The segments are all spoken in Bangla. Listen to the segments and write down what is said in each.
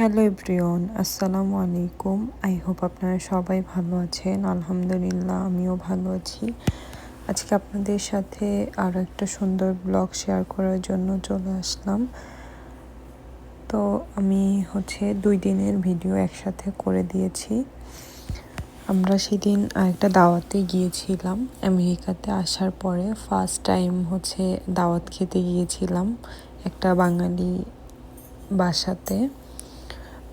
হ্যালো এভরিওন আসসালামু আলাইকুম। আই হোপ আপনারা সবাই ভালো আছেন। আলহামদুলিল্লাহ, আমিও ভালো আছি। আজকে আপনাদের সাথে আরও একটা সুন্দর ব্লগ শেয়ার করার জন্য চলে আসলাম। তো আমি হচ্ছে দুই দিনের ভিডিও একসাথে করে দিয়েছি। আমরা সেদিন একটা দাওয়াতে গিয়েছিলাম। আমেরিকাতে আসার পরে ফার্স্ট টাইম হচ্ছে দাওয়াত খেতে গিয়েছিলাম একটা বাঙালি বাসাতে।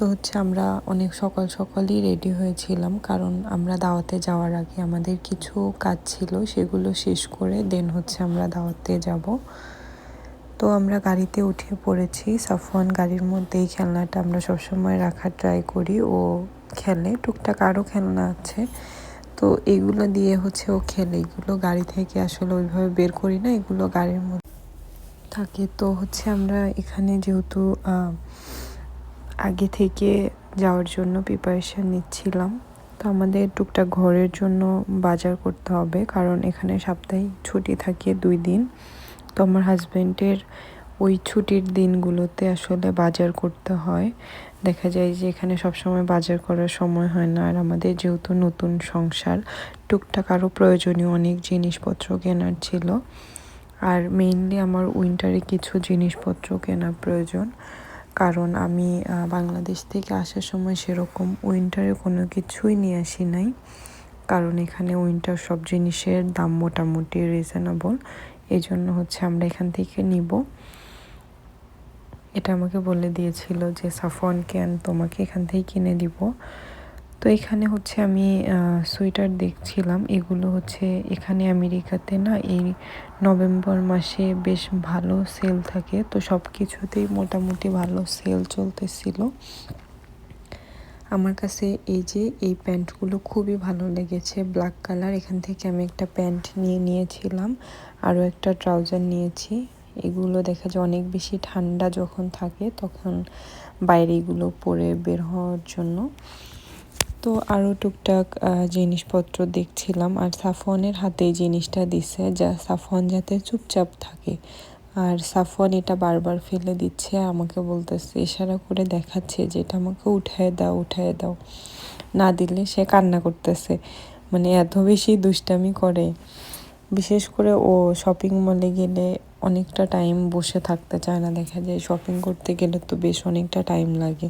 তো হচ্ছে আমরা অনেক সকাল সকালই রেডি হয়েছিলাম, কারণ আমরা দাওয়াতে যাওয়ার আগে আমাদের কিছু কাজ ছিল, সেগুলো শেষ করে দেন হচ্ছে আমরা দাওয়াতে যাব। তো আমরা গাড়িতে উঠে পড়েছি, সাফওয়ান গাড়ির মধ্যেই খেলনাটা আমরা সবসময় রাখার ট্রাই করি, ও খেলে, টুকটাক আরও খেলনা আছে। তো এগুলো দিয়ে হচ্ছে ও খেলে, এগুলো গাড়ি থেকে আসলে ওইভাবে বের করি না, এগুলো গাড়ির মধ্যে থাকে। তো হচ্ছে আমরা এখানে যেহেতু আগে থেকে যাওয়ার জন্য প্রিপারেশান নিচ্ছিলাম। তো আমাদের টুকটাক ঘরের জন্য বাজার করতে হবে, কারণ এখানে সাপ্তাহিক ছুটি থাকে দুই দিন। তো আমার হাজব্যান্ডের ওই ছুটির দিনগুলোতে আসলে বাজার করতে হয়। দেখা যায় যে এখানে সবসময় বাজার করার সময় হয় না, আর আমাদের যেহেতু নতুন সংসার, টুকটাক আরও প্রয়োজনীয় অনেক জিনিসপত্র কেনার ছিল। আর মেইনলি আমার উইন্টারে কিছু জিনিসপত্র কেনার প্রয়োজন। কারণ আমি বাংলাদেশ থেকে আসার সময় সেরকম উইন্টারে কোনো কিছুই নিয়ে আসি নাই। কারণ এখানে উইন্টার সব জিনিসের দাম মোটামুটি রিজনেবল এই জন্য হচ্ছে আমরা এখান থেকে নিব। এটা আমাকে বলে দিয়েছিল যে সাফন ক্যান তোমাকে এখান থেকে কিনে দিব। তো এখানে হচ্ছে আমি সোয়েটার দেখছিলাম। এগুলো হচ্ছে এখানে আমেরিকাতে না, এই নভেম্বর মাসে বেশ ভালো সেল থাকে। তো সব কিছুতেই মোটামুটি ভালো সেল চলতেছিল। আমার কাছে এই যে, এই প্যান্টগুলো খুবই ভালো লেগেছে, ব্ল্যাক কালার। এখান থেকে আমি একটা প্যান্ট নিয়ে নিয়েছিলাম, আরও একটা ট্রাউজার নিয়েছি। এগুলো দেখা যায় অনেক বেশি ঠান্ডা যখন থাকে, তখন বাইরে এগুলো পরে বের হওয়ার জন্য। তো আরও টুকটাক জিনিসপত্র দেখছিলাম। আর সাফনের হাতে এই জিনিসটা দিছে যা সাফন যাতে চুপচাপ থাকে। আর সাফন এটা বারবার ফেলে দিচ্ছে, আমাকে বলতেছে, ইশারা করে দেখাচ্ছে যে এটা আমাকে উঠায় দাও উঠায় দাও। না দিলে সে কান্না করতেছে। মানে এত বেশি দুষ্টামি করে। বিশেষ করে ও শপিং মলে গেলে অনেকটা টাইম বসে থাকতে চায় না। দেখা যায় শপিং করতে গেলে তো বেশ অনেকটা টাইম লাগে।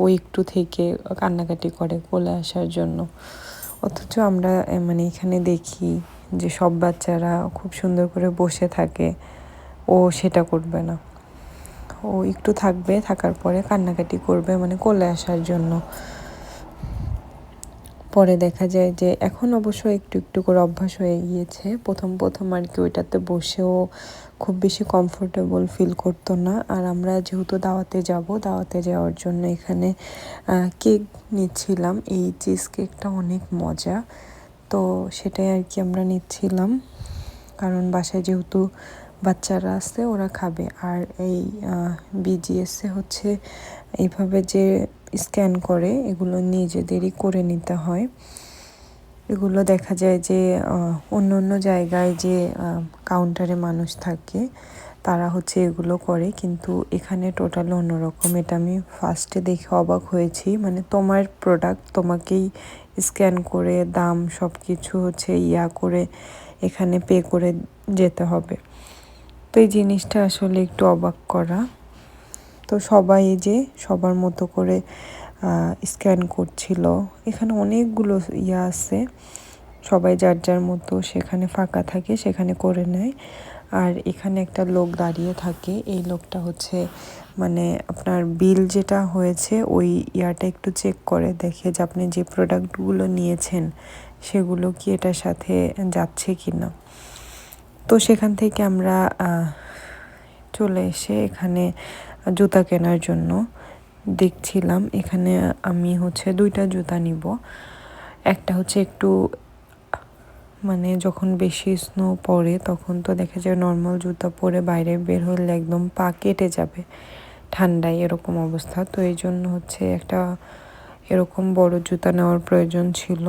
ও একটু থেকে কান্নাকাটি করে কোলে আসার জন্য। অথচ আমরা মানে এখানে দেখি যে সব বাচ্চারা খুব সুন্দর করে বসে থাকে। ও সেটা করবে না। ও একটু থাকবে, থাকার পরে কান্নাকাটি করবে মানে কোলে আসার জন্য। পরে দেখা যায় যে এখন অবশ্য একটু একটু করে অভ্যাস হয়ে গিয়েছে। প্রথম প্রথম আর কি ওইটাতে বসেও খুব বেশি কমফোর্টেবল ফিল করতো না। আর আমরা যেহেতু দাওয়াতে যাব, দাওয়াতে যাওয়ার জন্য এখানে কেক নিচ্ছিলাম। এই চিজ কেকটা অনেক মজা। তো সেটাই আর কি আমরা নিচ্ছিলাম। কারণ বাসায় যেহেতু বাচ্চারা আছে, ওরা খাবে। আর এই বিজিএসে হচ্ছে এইভাবে যে স্ক্যান করে, এগুলো নিজেদেরই করে নিতে হয়। এগুলো দেখা যায় যে অন্য অন্য জায়গায় যে কাউন্টারে মানুষ থাকে, তারা হচ্ছে এগুলো করে। কিন্তু এখানে টোটাল অন্যরকম। এটা আমি ফার্স্টে দেখে অবাক হয়েছি। মানে তোমার প্রোডাক্ট তোমাকেই স্ক্যান করে দাম সব কিছু হচ্ছে ইয়া করে এখানে পে করে যেতে হবে। তো এই জিনিসটা আসলে একটু অবাক করা। তো সবাই যে সবার মতো করে স্ক্যান করছিল। এখানে অনেকগুলো ইয়া আছে। সবাই যার যার মতো সেখানে ফাঁকা থাকে, সেখানে করে নেয়। আর এখানে একটা লোক দাঁড়িয়ে থাকে। এই লোকটা হচ্ছে মানে আপনার বিল যেটা হয়েছে, ওই ইয়াটা একটু চেক করে, দেখে যে আপনি যে প্রোডাক্টগুলো নিয়েছেন, সেগুলো কি এটার সাথে যাচ্ছে কি না তো সেখান থেকে আমরা চলে এসে এখানে জুতা কেনার জন্য দেখছিলাম। এখানে আমি হচ্ছে দুইটা জুতা নিব। একটা হচ্ছে একটু মানে যখন বেশি স্নো পড়ে তখন তো দেখা যায় নর্মাল জুতা পরে বাইরে বের হলে একদম পা কেটে যাবে। ঠান্ডায় এরকম অবস্থা। তো এই জন্য হচ্ছে একটা এরকম বড় জুতা নেওয়ার প্রয়োজন ছিল।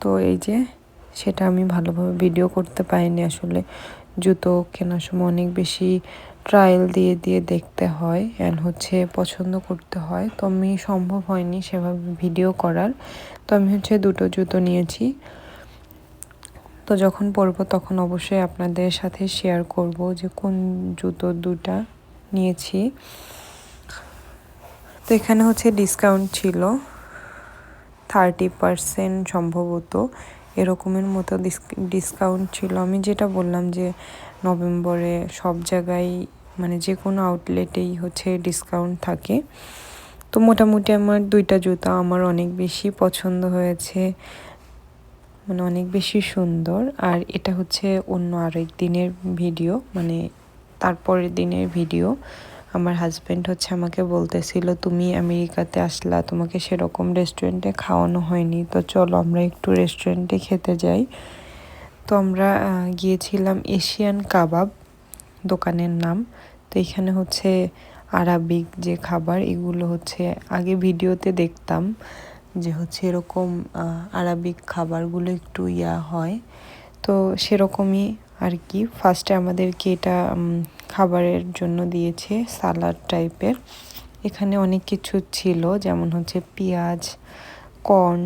তো এই যে, সেটা আমি ভালোভাবে ভিডিও করতে পারিনি। আসলে জুতো কেনার সময় অনেক বেশি ট্রায়াল দিয়ে দিয়ে দেখতে হয় অ্যান্ড হচ্ছে পছন্দ করতে হয়। তো আমি সম্ভব হয়নি সেভাবে ভিডিও করার। তো আমি হচ্ছে দুটো জুতো নিয়েছি। তো যখন পরবো তখন অবশ্যই আপনাদের সাথে শেয়ার করব যে কোন জুতো দুটা নিয়েছি। তো এখানে হচ্ছে ডিসকাউন্ট ছিল। থার্টি পারসেন্ট সম্ভবত এরকমের মতো ডিসকাউন্ট ছিল। আমি যেটা বললাম যে নভেম্বরে সব জায়গায় মানে যে কোনো আউটলেটেই হচ্ছে ডিসকাউন্ট থাকে। তো মোটামুটি আমার দুইটা জুতা আমার অনেক বেশি পছন্দ হয়েছে। মানে অনেক বেশি সুন্দর। আর এটা হচ্ছে অন্য আরেক দিনের ভিডিও মানে তারপরের দিনের ভিডিও আমার হাজব্যান্ড হচ্ছে আমাকে বলতেছিল, তুমি আমেরিকাতে আসলা, তোমাকে সেরকম রেস্টুরেন্টে খাওয়ানো হয়নি। তো চলো আমরা একটু রেস্টুরেন্টে খেতে যাই। তো আমরা গিয়েছিলাম এশিয়ান কাবাব দোকানের নাম। তো এখানে হচ্ছে আরাবিক যে খাবার, এগুলো হচ্ছে আগে ভিডিওতে দেখতাম যে হচ্ছে এরকম আরাবিক খাবারগুলো একটু ইয়া হয়। তো সেরকমই আর কি ফার্স্টে আমাদেরকে এটা খাবারের জন্য দিয়েছে সালাড টাইপের। এখানে অনেক কিছু ছিল, যেমন হচ্ছে পেঁয়াজ, কর্ন,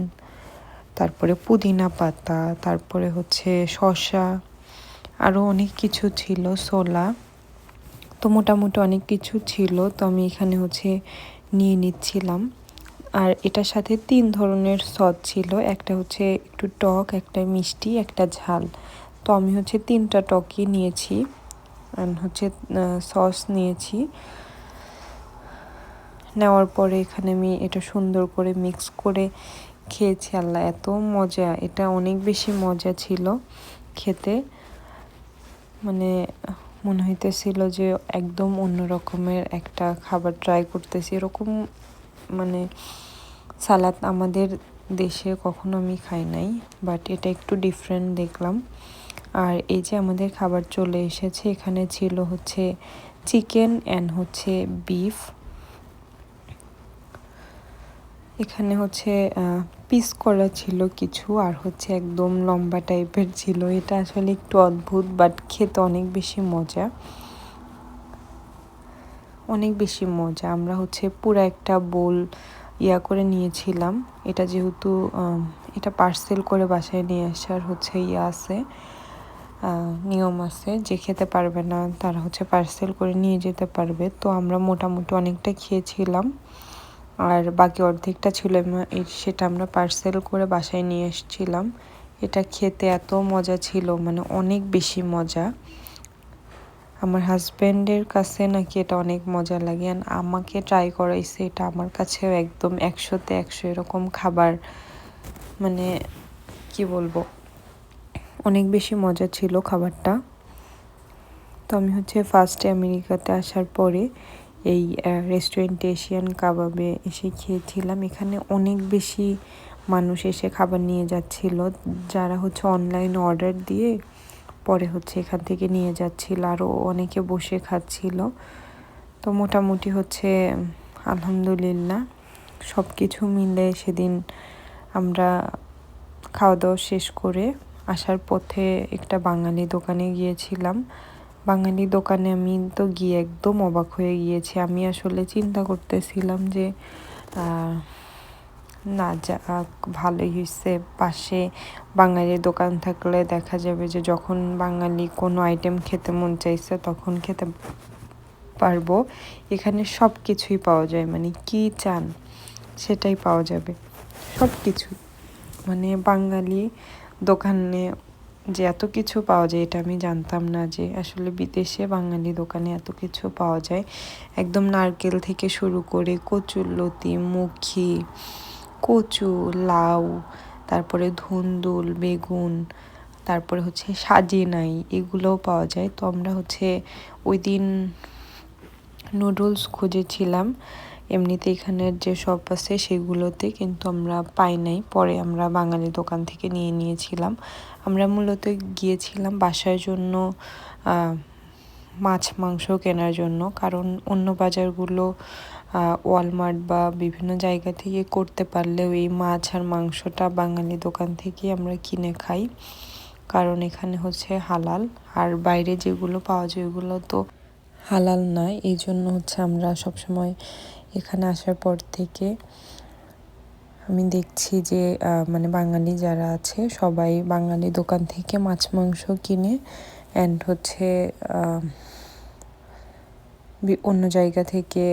তারপরে পুদিনা পাতা, তারপরে হচ্ছে শসা আরও অনেক কিছু ছিল সোলা তো মোটামুটি অনেক কিছু ছিল, তো আমি এখানে হচ্ছে নিয়ে নিচ্ছিলাম। আর এটার সাথে তিন ধরনের সস ছিল, একটা হচ্ছে একটু টক, একটা মিষ্টি, একটা ঝাল। তো আমি হচ্ছে তিনটা টকই নিয়েছি হচ্ছে সস নিয়েছি। নেওয়ার পরে এখানে আমি এটা সুন্দর করে মিক্স করে খেয়েছি। আল্লাহ, এত মজা! এটা অনেক বেশি মজা ছিল খেতে। মানে মনে হইতেছিল যে একদম অন্য রকমের একটা খাবার ট্রাই করতেছি। এরকম মানে সালাদ আমাদের দেশে কখনো আমি খাই নাই বাট এটা একটু ডিফারেন্ট দেখলাম। আর এই যে আমাদের খাবার চলে এসেছে, এখানে ছিল হচ্ছে চিকেন অ্যান্ড হচ্ছে বিফ এখানে হচ্ছে পিস করা ছিল কিছু আর হচ্ছে একদম লম্বা টাইপের ছিল। এটা আসলে একটু অদ্ভুত বাট খেতে অনেক বেশি মজা। অনেক বেশি মজা। আমরা হচ্ছে পুরো একটা বোল ইয়া করে নিয়েছিলাম। এটা যেহেতু এটা পার্সেল করে বাসায় নিয়ে আসার হচ্ছে ইয়া আছে নিয়ম আছে যে খেতে পারবে না, তারা হচ্ছে পার্সেল করে নিয়ে যেতে পারবে। তো আমরা মোটামুটি অনেকটা খেয়েছিলাম। আর বাকি অর্ধেকটা ছিল সেটা আমরা পার্সেল করে বাসায় নিয়ে এসেছিলাম। এটা খেতে এত মজা ছিল মানে অনেক বেশি মজা। আমার হাজব্যান্ডের কাছে নাকি এটা অনেক মজা লাগে আর আমাকে ট্রাই করাইছে এটা আমার কাছেও একদম একশোতে একশো এরকম খাবার। মানে কি বলব, অনেক বেশি মজা ছিল খাবারটা। তো আমি হচ্ছে ফার্স্টে আমেরিকাতে আসার পরে এই রেস্টুরেন্টে এশিয়ান কাবাবে এসে খেয়েছিলাম। এখানে অনেক বেশি মানুষ এসে খাবার নিয়ে যাচ্ছিল। যারা হচ্ছে অনলাইন অর্ডার দিয়ে পরে হচ্ছে এখান থেকে নিয়ে যাচ্ছিল। আরও অনেকে বসে খাচ্ছিল। তো মোটামুটি হচ্ছে, আলহামদুলিল্লাহ সব কিছু মিলে সেদিন আমরা খাওয়া দাওয়া শেষ করে আসার পথে একটা বাঙালি দোকানে গিয়েছিলাম। বাঙালি দোকানে আমি তো গিয়ে একদম অবাক হয়ে গিয়েছি। আমি আসলে চিন্তা করতেছিলাম যে না যা ভালোই হয়েছে পাশে বাঙালির দোকান থাকলে দেখা যাবে যে, যখন বাঙালি কোনো আইটেম খেতে মন চাইছে, তখন খেতে পারব। এখানে সব কিছুই পাওয়া যায় মানে কি চান সেটাই পাওয়া যাবে। সব কিছু মানে বাঙালি দোকানে যে এত কিছু পাওয়া যায়, এটা আমি জানতাম না যে আসলে বিদেশে বাঙালি দোকানে এত কিছু পাওয়া যায়। একদম নারকেল থেকে শুরু করে কচুরলতি মুখি, কচু, লাউ, তারপরে ধুন্দুল, বেগুন, তারপরে হচ্ছে সাজিনাই, এগুলোও পাওয়া যায়। তো আমরা হচ্ছে ওই দিন নুডলস খুঁজেছিলাম। এমনিতে এখানের যে শপ আছে সেগুলোতে কিন্তু আমরা পাই নাই। পরে আমরা বাঙালি দোকান থেকে নিয়ে নিয়েছিলাম। আমরা মূলত গিয়েছিলাম বাসার জন্য মাছ, মাংস কেনার জন্য। কারণ অন্য বাজারগুলো ওয়ালমার্ট বা বিভিন্ন জায়গা থেকে করতে পারলেও এই মাছ আর মাংসটা বাঙালি দোকান থেকে আমরা কিনে খাই। কারণ এখানে হচ্ছে হালাল। আর বাইরে যেগুলো পাওয়া যায় ওগুলো তো হালাল নয়। এই জন্য হচ্ছে আমরা সবসময় এখানে আসার পর থেকে আমি দেখছি যে মানে বাঙালি যারা আছে, সবাই বাঙালি দোকান থেকে মাছ, মাংস কিনে অ্যান্ড হচ্ছে অন্য জায়গা থেকে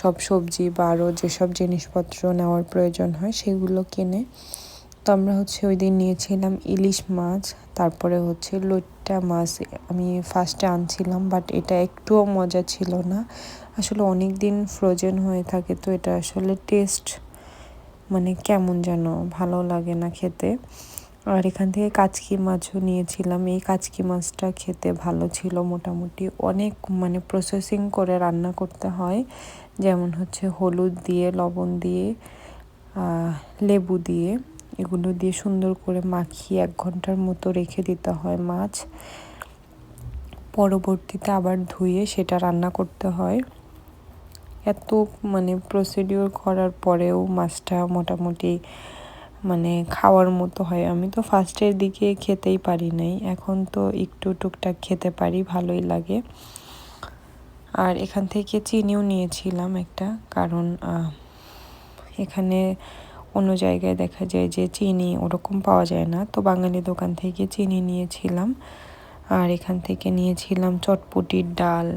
সব সবজি বা আরও যেসব জিনিসপত্র নেওয়ার প্রয়োজন হয় সেগুলো কিনে। তো আমরা হচ্ছে ওই দিন নিয়েছিলাম ইলিশ মাছ, তারপরে হচ্ছে লইট্টা মাছ আমি ফার্স্টে আনছিলাম বাট এটা একটুও মজা ছিল না। আসলে অনেক দিন ফ্রোজেন হয়ে থাকে, তো এটা আসলে টেস্ট মানে কেমন যেন, ভালো লাগে না খেতে। আর এখান থেকে কাচকি মাছও নিয়েছিলাম, এই কাচকি মাছটা খেতে ভালো ছিল মোটামুটি। অনেক মানে প্রসেসিং করে রান্না করতে হয়, যেমন হচ্ছে হলুদ দিয়ে, লবণ দিয়ে লেবু দিয়ে। এগুলো দিয়ে সুন্দর করে মাখিয়ে এক ঘণ্টার মতো রেখে দিতে হয় মাছ। পরবর্তীতে আবার ধুয়ে সেটা রান্না করতে হয়। এত মানে প্রসিডিওর করার পরেও মাছটা মোটামুটি মানে খাওয়ার মতো হয়। আমি তো ফার্স্টের দিকে খেতেই পারি নাই। এখন তো একটু টুকটাক খেতে পারি, ভালোই লাগে। আর এখান থেকে চিনিও নিয়েছিলাম একটা, কারণ এখানে অন্য জায়গায় দেখা যায় যে চিনি ওরকম পাওয়া যায় না। তো বাঙালি দোকান থেকে চিনি নিয়েছিলাম। আর এখান থেকে নিয়েছিলাম চটপটির ডাল,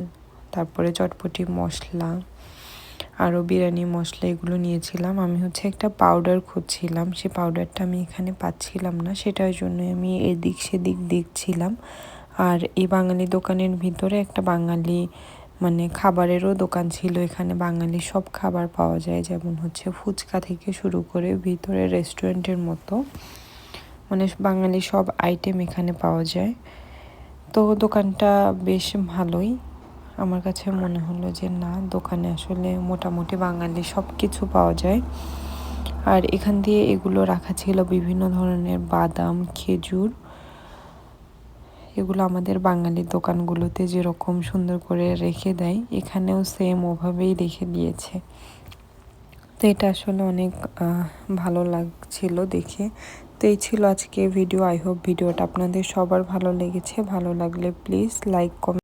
তারপরে চটপটি মশলা, আরও বিরিয়ানি মশলা এগুলো নিয়েছিলাম। আমি হচ্ছে একটা পাউডার খুঁজছিলাম। সে পাউডারটা আমি এখানে পাচ্ছিলাম না। সেটার জন্য আমি এদিক সেদিক দেখছিলাম। আর এই বাঙালি দোকানের ভিতরে একটা বাঙালি মানে খাবারেরও দোকান ছিল এখানে। বাঙালি সব খাবার পাওয়া যায়, যেমন হচ্ছে ফুচকা থেকে শুরু করে ভিতরে রেস্টুরেন্টের মতো। মানে বাঙালি সব আইটেম এখানে পাওয়া যায়। তো দোকানটা বেশ ভালোই। আমার কাছে মনে হলো যে না, দোকানে আসলে মোটামুটি বাঙালি সব কিছু পাওয়া যায়। আর এখান দিয়ে এগুলো রাখা ছিল বিভিন্ন ধরনের বাদাম, খেজুর এগুলো আমাদের বাঙালি দোকানগুলোতে যেরকম সুন্দর করে রেখে দেয়, এখানেও সেম ওভাবেই রেখে দিয়েছে। তো এটা আসলে অনেক ভালো লাগছিল দেখে। তো এই ছিল আজকে ভিডিও আই হোপ ভিডিওটা আপনাদের সবার ভালো লেগেছে। ভালো লাগলে প্লিজ লাইক কমেন্ট